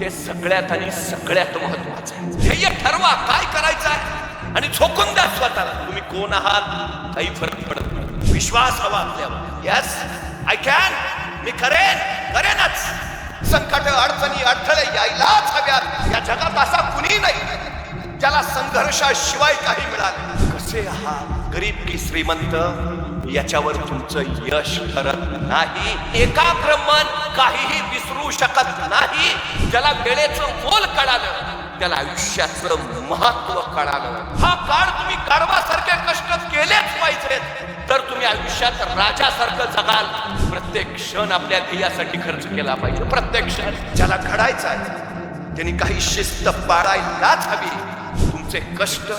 ते सगळ्यात आणि सगळ्यात महत्वाचं आहे. ध्येय ठरवा काय करायचं आहे? आणि झोकून द्या स्वतःला. तुम्ही कोण आहात? काही फरक पडत नाही. विश्वास हवा आपल्यावर. यस आय कॅन मी करेन. करेनच. संकट अडचणी अडथळे यायलाच हव्यात. या जगात असा कुणी नाही ज्याला संघर्षाशिवाय काही मिळाले कसे आहात? गरीब की श्रीमंत? याच्यावर तुमचं यश ठरत नाही. एकाग्र मन काहीही विसरू शकत नाही. ज्याला वेळेचं मोल कळालं त्याला आयुष्याचं महत्त्व कळालं. हा काळ तुम्ही गाढवासारखे कष्ट केलेच पाहिजेत. तर तुम्ही आयुष्यात राजासारखं जगाल. प्रत्येक क्षण आपल्या ध्येयासाठी खर्च केला पाहिजे. प्रत्येक क्षण ज्याला घडायचा आहे त्यांनी काही शिस्त पाळायलाच हवी. तुमचे कष्ट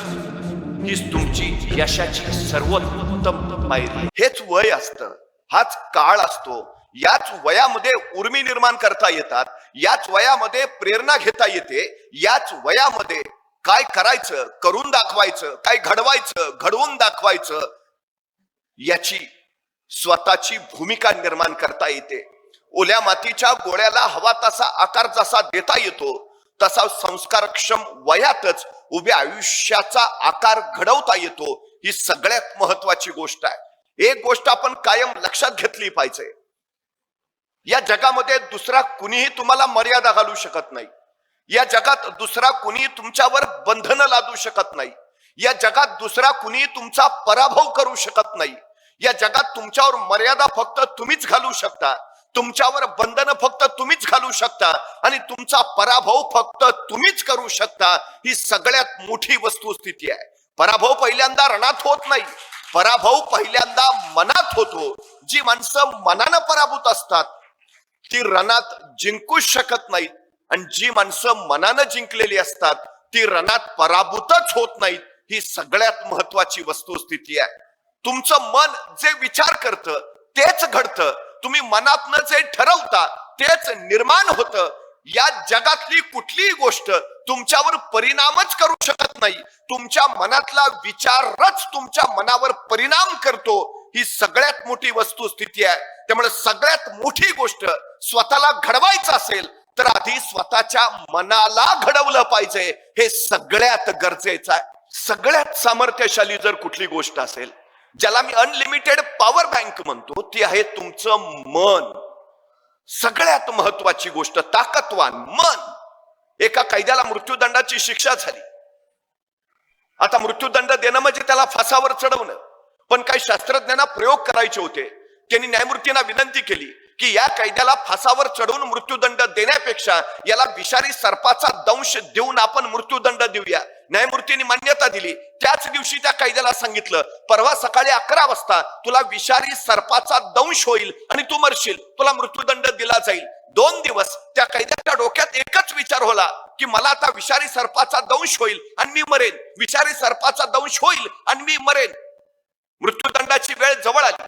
हीच तुमची यशाची सर्वोत्तम पायरी. हेच वय असतं. हाच काळ असतो. याच वयामध्ये उर्मी निर्माण करता येतात. याच वयामध्ये प्रेरणा घेता येते. याच वयामध्ये काय करायचं करून दाखवायचं काय घडवायचं घडवून दाखवायचं याची स्वतःची भूमिका निर्माण करता येते. ओल्या मातीच्या गोळ्याला हवा तसा आकार जसा देता येतो तसा संस्कारक्षम वयातच उभ्या आयुष्याचा आकार घडवता येतो ही सगळ्यात महत्वाची गोष्ट आहे. एक गोष्ट आपण कायम लक्षात घेतली पाहिजे. या जगामध्ये दुसरा कुणीही तुम्हाला मर्यादा घालू शकत नाही. या जगात दुसरा कुणी तुमच्यावर बंधन लादू शकत नाही. या जगात दुसरा कुणीही तुमचा पराभव करू शकत नाही. या जगात तुमच्यावर मर्यादा फक्त तुम्हीच घालू शकता. तुमच्यावर बंधनं फक्त तुम्हीच घालू शकता आणि तुमचा पराभव फक्त तुम्हीच करू शकता ही सगळ्यात मोठी वस्तुस्थिती आहे. पराभव पहिल्यांदा रणात होत नाही. पराभव पहिल्यांदा मनात होतो. जी माणसं मनानं पराभूत असतात ती रणात जिंकूच शकत नाहीत. आणि जी माणसं मनानं जिंकलेली असतात ती रणात पराभूतच होत नाहीत. ही सगळ्यात महत्वाची वस्तुस्थिती आहे. तुमचं मन जे विचार करतं तेच घडतं. तुम्ही मनातनं जे ठरवता तेच निर्माण होतं. या जगातली कुठलीही गोष्ट तुमच्यावर परिणामच करू शकत नाही. तुमच्या मनातला विचारच तुमच्या मनावर परिणाम करतो. ही सगळ्यात मोठी वस्तुस्थिती आहे. त्यामुळे सगळ्यात मोठी गोष्ट स्वतःला घडवायचं असेल तर आधी स्वतःच्या मनाला घडवलं पाहिजे. हे सगळ्यात गरजेचं आहे. सगळ्यात सामर्थ्यशाली जर कुठली गोष्ट असेल ज्याला मी अनलिमिटेड पॉवर बँक म्हणतो ती आहे तुमचं मन. सगळ्यात महत्वाची गोष्ट ताकदवान मन. एका कैद्याला मृत्यूदंडाची शिक्षा झाली. आता मृत्यूदंड देणं म्हणजे त्याला फासावर चढवणं. पण काही शास्त्रज्ञांना प्रयोग करायचे होते. त्यांनी न्यायमूर्तींना विनंती केली की या कैद्याला फासावर चढवून मृत्यूदंड देण्यापेक्षा याला विषारी सर्पाचा दंश देऊन आपण मृत्यूदंड देऊया. न्यायमूर्तींनी मान्यता दिली. त्याच दिवशी त्या कैद्याला सांगितलं परवा सकाळी अकरा वाजता तुला विषारी सर्पाचा दंश होईल आणि तू मरशील. तुला मृत्यूदंड दिला जाईल. दोन दिवस त्या कैद्याच्या डोक्यात एकच विचार होला की मला आता विषारी सर्पाचा दंश होईल आणि मी मरेन. विषारी सर्पाचा दंश होईल आणि मी मरेन. मृत्यूदंडाची वेळ जवळ आली.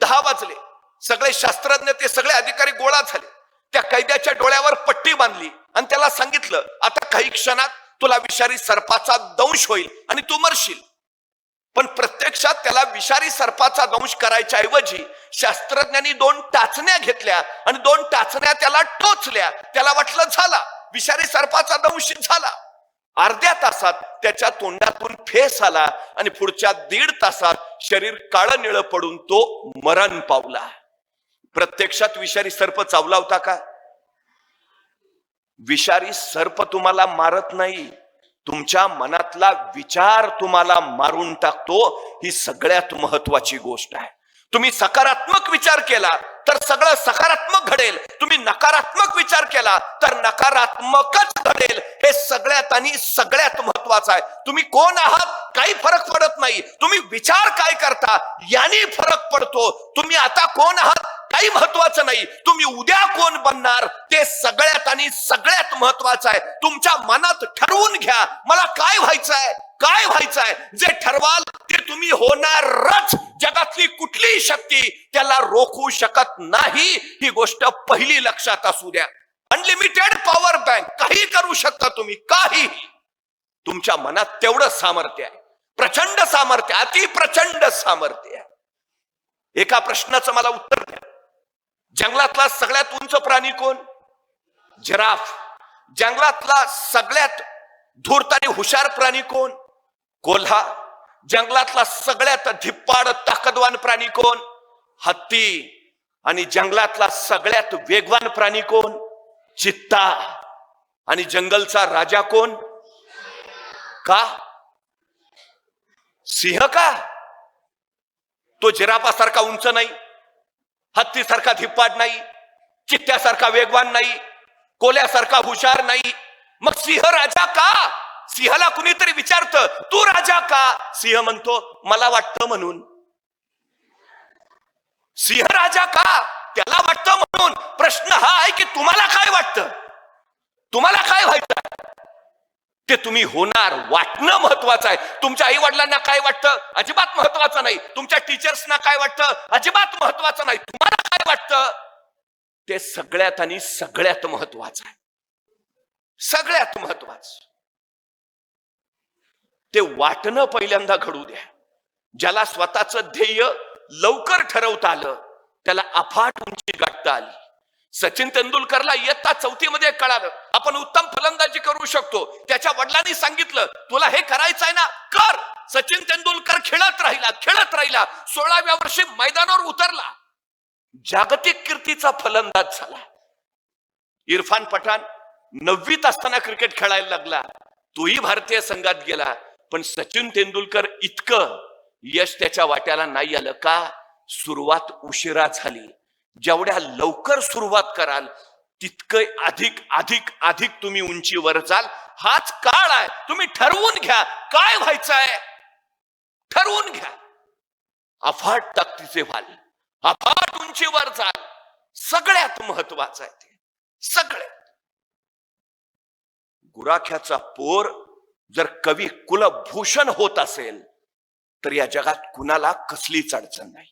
दहा वाजले. सगळे शास्त्रज्ञ ते सगळे अधिकारी गोळा झाले. त्या कैद्याच्या डोळ्यावर पट्टी बांधली आणि त्याला सांगितलं आता काही क्षणात तुला विषारी सर्पाचा दंश होईल आणि तू मरशील. पण प्रत्यक्षात त्याला विषारी सर्पाचा दंश करायच्या ऐवजी शास्त्रज्ञांनी दोन टाचण्या घेतल्या आणि दोन टाचण्या त्याला टोचल्या. त्याला वाटलं झाला. विषारी सर्पाचा दंश झाला. अर्ध्या तासात त्याच्या तोंडातून फेस आला आणि पुढच्या दीड तासात शरीर काळं निळं पडून तो मरण पावला. प्रत्यक्षात विषारी सर्प चावला होता का? विषारी सर्प तुम्हाला मारत नाही. तुमच्या मनातला विचार तुम्हाला मारून टाकतो ही सगळ्यात महत्वाची गोष्ट आहे. तुम्ही सकारात्मक विचार केला तर सगळं सकारात्मक घडेल. तुम्ही नकारात्मक विचार केला तर नकारात्मकच घडेल. हे सगळ्यात आणि सगळ्यात महत्वाचं आहे. तुम्ही कोण आहात काही फरक पडत नाही. तुम्ही विचार काय करता याने फरक पडतो. तुम्ही आता कोण आहात काही महत्वाचं नाही. तुम्ही उद्या कोण बनणार? ते सगळ्यात आणि सगळ्यात महत्वाचं आहे. तुमच्या मनात ठरवून घ्या. मला काय व्हायचं आहे काय व्हायचं आहे जे ठरवाल ते तुम्ही होणारच. जगातली कुठलीही शक्ती त्याला रोखू शकत नाही. ही गोष्ट पहिली लक्षात असू द्या. अनलिमिटेड पॉवर बँक काही करू शकता तुम्ही. काही. तुमच्या मनात तेवढं सामर्थ्य आहे. प्रचंड सामर्थ्य अति प्रचंड सामर्थ्य आहे. एका प्रश्नाचं मला उत्तर द्या. जंगलातला सगळ्यात उंच प्राणी कोण? जिराफ. जंगलातला सगळ्यात धूर्त आणि हुशार प्राणी कोण? कोल्हा. जंगलातला सगळ्यात धिप्पाड ताकदवान प्राणी कोण? हत्ती. आणि जंगलातला सगळ्यात वेगवान प्राणी कोण? चित्ता. आणि जंगलचा राजा कोण? का? सिंह का? तो जिराफासारखा उंच नाही. हत्तीसारखा धिप्पाड नाही चित्त्यासारखा वेगवान नाही कोल्यासारखा हुशार नाही. मग सिंह राजा का? सिंहाला कुणीतरी विचारत तू राजा का? सिंह म्हणतो मला वाटतं म्हणून. सिंह राजा का? त्याला वाटतं म्हणून. प्रश्न हा आहे की तुम्हाला काय वाटतं? तुम्हाला काय व्हायचं? ते तुम्ही होणार वाटणं महत्वाचं आहे. तुमच्या आई वडिलांना काय वाटतं? अजिबात महत्वाचं नाही. तुमच्या टीचर्सना काय वाटतं? अजिबात महत्वाचं नाही. तुम्हाला काय वाटतं? ते सगळ्यात आणि सगळ्यात महत्वाचं आहे. सगळ्यात महत्वाचं. ते वाटणं पहिल्यांदा घडू द्या. ज्याला स्वतःच ध्येय लवकर ठरवता आलं त्याला अफाट उंची गाठता आली. सचिन तेंडुलकरला इयत्ता चौथीमध्ये कळालं. आपण उत्तम फलंदाजी करू शकतो. त्याच्या वडिलांनी सांगितलं तुला हे करायचं आहे ना कर. सचिन तेंडुलकर खेळत राहिला खेळत राहिला. सोळाव्या वर्षी मैदानावर उतरला. जागतिक कीर्तीचा फलंदाज झाला. इरफान पठाण नववीत असताना क्रिकेट खेळायला लागला. तोही भारतीय संघात गेला. पण सचिन तेंडुलकर इतकं यश त्याच्या वाट्याला नाही आलं का? सुरुवात उशिरा झाली. जेवढ्या लवकर सुरुवात कराल तितकं अधिक अधिक अधिक तुम्ही उंचीवर जाल. हाच काळ आहे. तुम्ही ठरवून घ्या. काय व्हायचं आहे ठरवून घ्या. अफाट ताकदीचे व्हाल. अफाट उंचीवर जाल. सगळ्यात महत्वाचं आहे ते. सगळ्यात. गुराख्याचा पोर जर कवी कुलभूषण होत असेल तर या जगात कुणाला कसलीच अडचण नाही.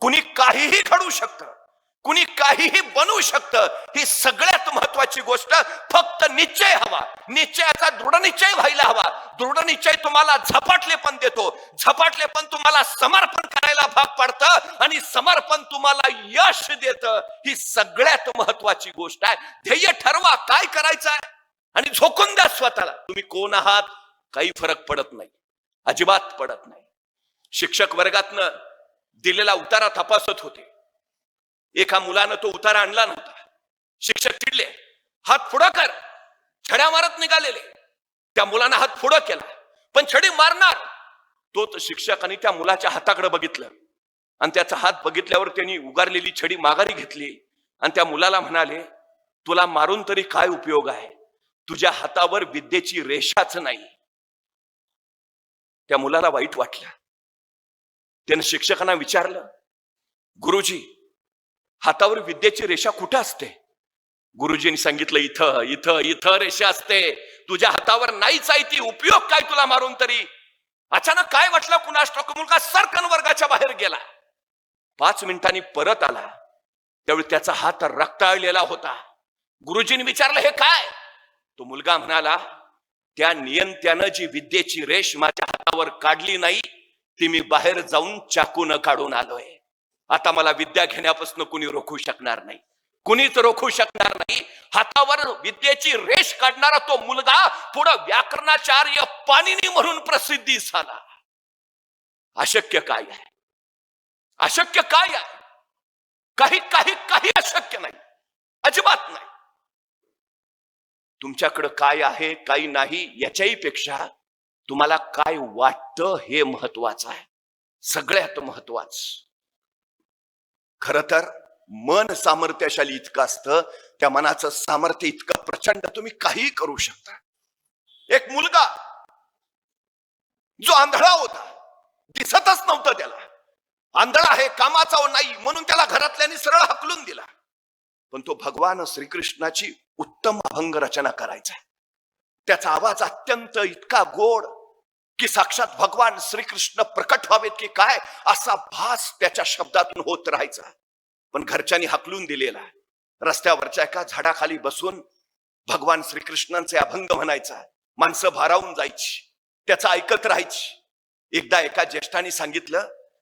कुणी काहीही घडू शकतं. कुणी काहीही बनवू शकतं ही सगळ्यात महत्वाची गोष्ट फक्त निश्चय हवा. निश्चयाचा दृढ निश्चय व्हायला हवा. दृढ निश्चय तुम्हाला झपाटले पण देतो. झपाटले पण तुम्हाला समर्पण करायला भाग पाडतं आणि समर्पण तुम्हाला यश देत. ही सगळ्यात महत्वाची गोष्ट आहे. ध्येय ठरवा काय करायचं आहे? आणि झोकून द्या स्वतःला. तुम्ही कोण आहात? काही फरक पडत नाही. अजिबात पडत नाही. शिक्षक वर्गातनं दिलेला उतारा तपासत होते. एका मुलानं तो उतारा आणला नव्हता. शिक्षक चिडले. हात पुढं कर. छड्या मारत निघालेले. त्या मुलानं हात पुढं केला. पण छडी मारणार. तो तर त्या मुलाच्या हाताकडे बघितलं. आणि त्याचा हात बघितल्यावर त्यांनी उगारलेली छडी माघारी घेतली. आणि त्या मुलाला म्हणाले तुला मारून तरी काय उपयोग आहे? तुझ्या हातावर विद्येची रेषाच नाही. त्या मुलाला वाईट वाटलं. त्यानं शिक्षकांना विचारलं गुरुजी हातावर विद्येची रेषा कुठे असते? गुरुजींनी सांगितलं इथं इथं इथं रेषा असते. तुझ्या हातावर नाहीच आहे ती उपयोग काय तुला मारून तरी? अचानक काय वाटलं कुणास ठाऊक? मुलगा सरकन वर्गाच्या बाहेर गेला. पाच मिनिटांनी परत आला. त्यावेळी त्याचा हात रक्ताळलेला होता. गुरुजींनी विचारलं हे काय? तो मुलगा म्हणाला त्या नियंत्यानं जी विद्येची रेष माझ्या हातावर काढली नाही ती मी बाहेर जाऊन चाकून काढून आलोय. आता मला विद्या घेण्यापासून कुणी रोखू शकणार नाही. कुणीच रोखू शकणार नाही. हातावर विद्येची रेष काढणारा तो मुलगा पुढं व्याकरणाचार्य पाणिनी म्हणून प्रसिद्धी झाला. अशक्य काय आहे? अशक्य काय आहे? काही काही काही अशक्य नाही. अजिबात नाही. तुमच्याकडं काय आहे काही नाही याच्याही पेक्षा तुम्हाला काय वाटतं हे महत्वाचं आहे. सगळ्यात महत्वाचं. खर तर मन सामर्थ्यशाली इतकं असतं त्या मनाचं सामर्थ्य इतकं प्रचंड तुम्ही काहीही करू शकता. एक मुलगा जो आंधळा होता दिसतच नव्हतं त्याला. आंधळा आहे कामाचा नाही म्हणून त्याला घरातल्यानी सरळ हकलून दिला. पण तो भगवान श्रीकृष्णाची उत्तम अभंग रचना करायचा त्याचा आवाज अत्यंत इतका गोड की साक्षात भगवान श्रीकृष्ण प्रकट व्हावेत की काय? असा भास त्याच्या शब्दातून होत राहायचा. पण घरच्यांनी हकलून दिलेला. रस्त्यावरच्या एका झाडाखाली बसून भगवान श्रीकृष्णांचे अभंग म्हणायचा. माणसं भारावून जायची. त्याचं ऐकत राहायची. एकदा एका ज्येष्ठाने सांगितलं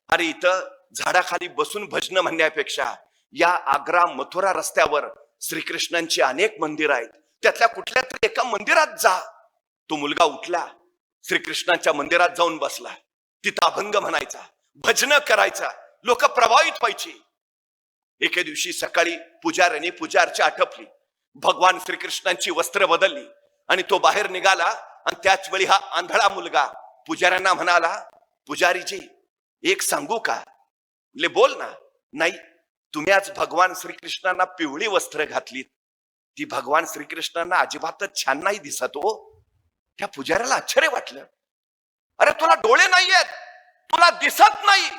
अरे इथं झाडाखाली बसून भजन म्हणण्यापेक्षा या आग्रा मथुरा रस्त्यावर श्रीकृष्णांची अनेक मंदिर आहेत. त्यातल्या कुठल्या तरी एका मंदिरात जा. तो मुलगा उठला. श्रीकृष्णाच्या मंदिरात जाऊन बसला. तिथं अभंग म्हणायचा भजन करायचा लोक प्रभावित व्हायची. एके दिवशी सकाळी पुजाऱ्याने पुजारची आटपली. भगवान श्रीकृष्णांची वस्त्र बदलली आणि तो बाहेर निघाला आणि त्याच वेळी हा आंधळा मुलगा पुजाऱ्यांना म्हणाला पुजारीजी एक सांगू का? ले बोल ना. नाही तुम्ही आज भगवान श्रीकृष्णांना पिवळी वस्त्र घातलीत. ती भगवान श्रीकृष्णांना अजिबातच छान नाही दिसत हो. त्या पुजाऱ्याला आश्चर्य वाटलं. अरे तुला डोळे नाहीयेत. तुला दिसत नाही.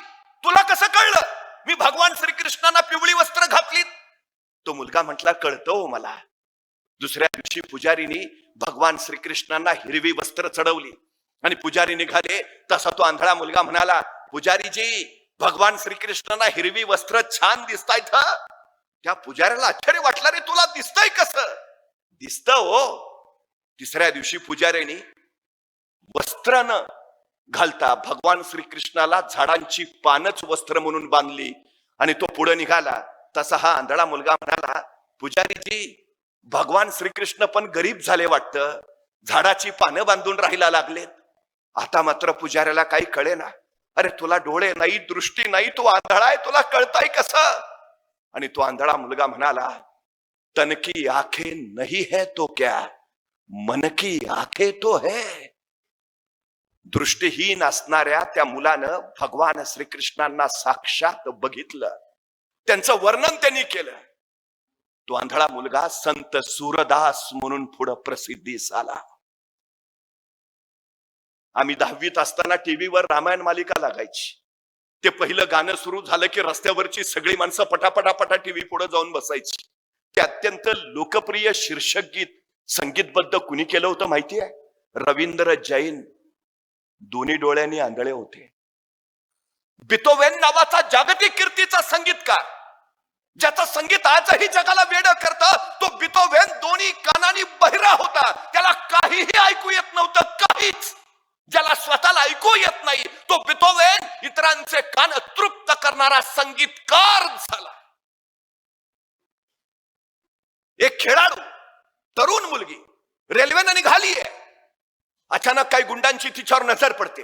तुला कसं कळलं? मी भगवान श्रीकृष्णांना पिवळी वस्त्र घातलीत. तो मुलगा म्हटला कळतो हो मला. दुसऱ्या दिवशी पुजारीनी भगवान श्रीकृष्णांना हिरवी वस्त्र चढवली. आणि पुजारी निघाले. तसा तो आंधळा मुलगा म्हणाला पुजारीजी भगवान श्रीकृष्णांना हिरवी वस्त्र छान दिसतायत त्या पुजाऱ्याला आश्चर्य वाटलं रे तुला दिसतंय कसं? दिसत हो. तिसऱ्या दिवशी पुजाऱ्यांनी वस्त्र न घालता भगवान श्रीकृष्णाला झाडांची पानच वस्त्र म्हणून बांधली आणि तो पुढे निघाला. तसा हा आंधळा मुलगा म्हणाला पुजारीजी भगवान श्रीकृष्ण पण गरीब झाले वाटतं. झाडाची पानं बांधून राहायला लागलेत. आता मात्र पुजाऱ्याला काही कळे ना अरे तुला डोळे नाही दृष्टी नाही तू आंधळा आहे तुला कळताय कस? आणि तो आंधळा मुलगा म्हणाला तनकी आखे नाही नहीं है तो क्या? मन की आखे तो है. दृष्टीहीन असणाऱ्या त्या मुलानं भगवान श्रीकृष्णांना साक्षात बघितलं. त्यांचं वर्णन त्यांनी केलं. तो आंधळा मुलगा संत सूरदास म्हणून पुढं प्रसिद्धीस आला आम्ही दहावीत असताना टीव्हीवर रामायण मालिका लागायची. ते पहिलं गाणं सुरू झालं की रस्त्यावरची सगळी माणसं पटापटापटा टीव्ही पुढे जाऊन बसायची. ते अत्यंत लोकप्रिय शीर्षक गीत संगीतबद्ध कुणी केलं होतं माहिती आहे? रवींद्र जैन दोन्ही डोळ्यांनी आंधळे होते. बितोवेन नावाचा जागतिक कीर्तीचा संगीतकार ज्याचं संगीत आजही जगाला वेड करत तो बितोवेन दोन्ही कानानी बहिरा होता. त्याला काहीही ऐकू येत नव्हतं काहीच. ज्याला स्वतःला ऐकू येत नाही तो बितोवेन इतरांचे कान तृप्त करणारा संगीतकार झाला. एक खेळाडू तरुण मुलगी. रेल्वेनं निघाली आहे अचानक काही गुंडांची तिच्यावर नजर पडते.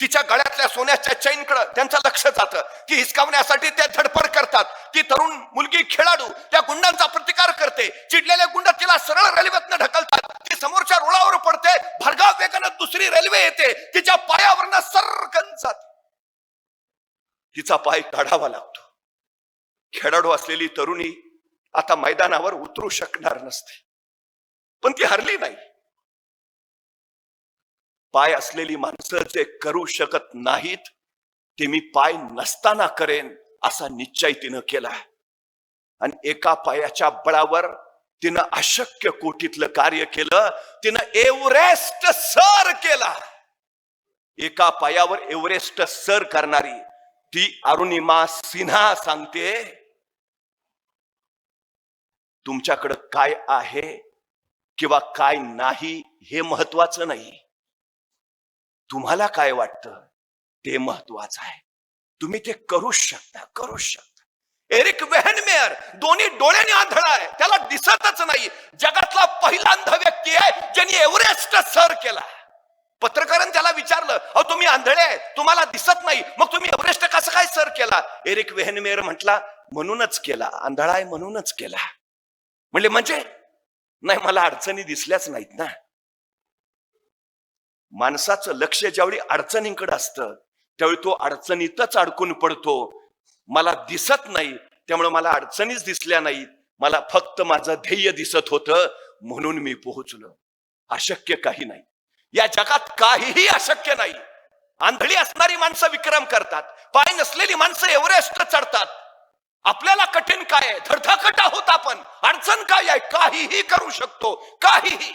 तिच्या गळ्यातल्या सोन्याच्या चैनकडे त्यांचं लक्ष जातं. ती हिसकावण्यासाठी ते धडपड करतात. ती तरुण मुलगी खेळाडू त्या गुंडांचा प्रतिकार करते. चिडलेले गुंड तिला सरळ रेल्वेतनं ढकलतात. ती समोरच्या रुळावर पडते. भरगाव वेगानं दुसरी रेल्वे येते. तिच्या पायावरनं सरकन जाते. तिचा पाय काढावा लागतो. खेळाडू असलेली तरुणी आता मैदानावर उतरू शकणार नसते. पण ती हरली नाही. पाय असलेली माणसं जे करू शकत नाहीत ते मी पाय नसताना करेन असा निश्चय तिनं केला. आणि एका पायाच्या बळावर तिनं अशक्य कोटीतलं कार्य केलं तिनं एव्हरेस्ट सर केला. एका पायावर एव्हरेस्ट सर करणारी ती अरुणिमा सिन्हा सांगते तुमच्याकडं काय आहे किंवा काय नाही हे महत्वाचं नाही. तुम्हाला काय वाटतं? ते महत्वाचं आहे. तुम्ही ते करू शकता करू शकता. एरिक वेहनमेअर दोन्ही डोळ्याने आंधळा आहे. त्याला दिसतच नाही. जगातला पहिला अंध व्यक्ती आहे ज्यांनी एव्हरेस्ट सर केला. पत्रकारांनी त्याला विचारलं अहो तुम्ही आंधळे आहे तुम्हाला दिसत नाही. मग तुम्ही एव्हरेस्ट कसं काय सर केला? एरिक वेहनमेअर म्हटला म्हणूनच केला. आंधळा आहे म्हणूनच केला. म्हणले म्हणजे, म्हणजे नाही मला अडचणी दिसल्याच नाहीत ना. माणसाचं लक्ष ज्यावेळी अडचणींकडे असतं त्यावेळी तो अडचणीतच अडकून पडतो. मला दिसत नाही त्यामुळे मला अडचणीच दिसल्या नाहीत. मला फक्त माझं ध्येय दिसत होतं म्हणून मी पोहोचलो. अशक्य काही नाही. या जगात काहीही अशक्य नाही. आंधळी असणारी माणसं विक्रम करतात. पाय नसलेली माणसं एव्हरेस्ट चढतात. आपल्याला कठीण काय आहे? धडधकट आहोत आपण. अडचण काय आहे? काहीही करू शकतो. काहीही.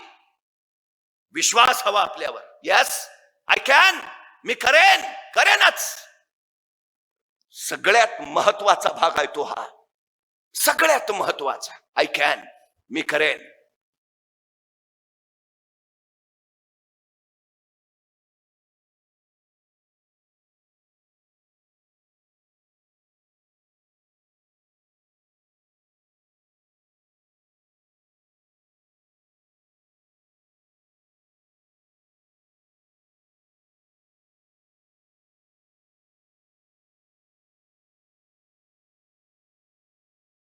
विश्वास हवा आपल्यावर. यस आय कॅन मी करेन. करेनच. सगळ्यात महत्त्वाचा भाग आहे तो हा. सगळ्यात महत्त्वाचा. आय कॅन मी करेन.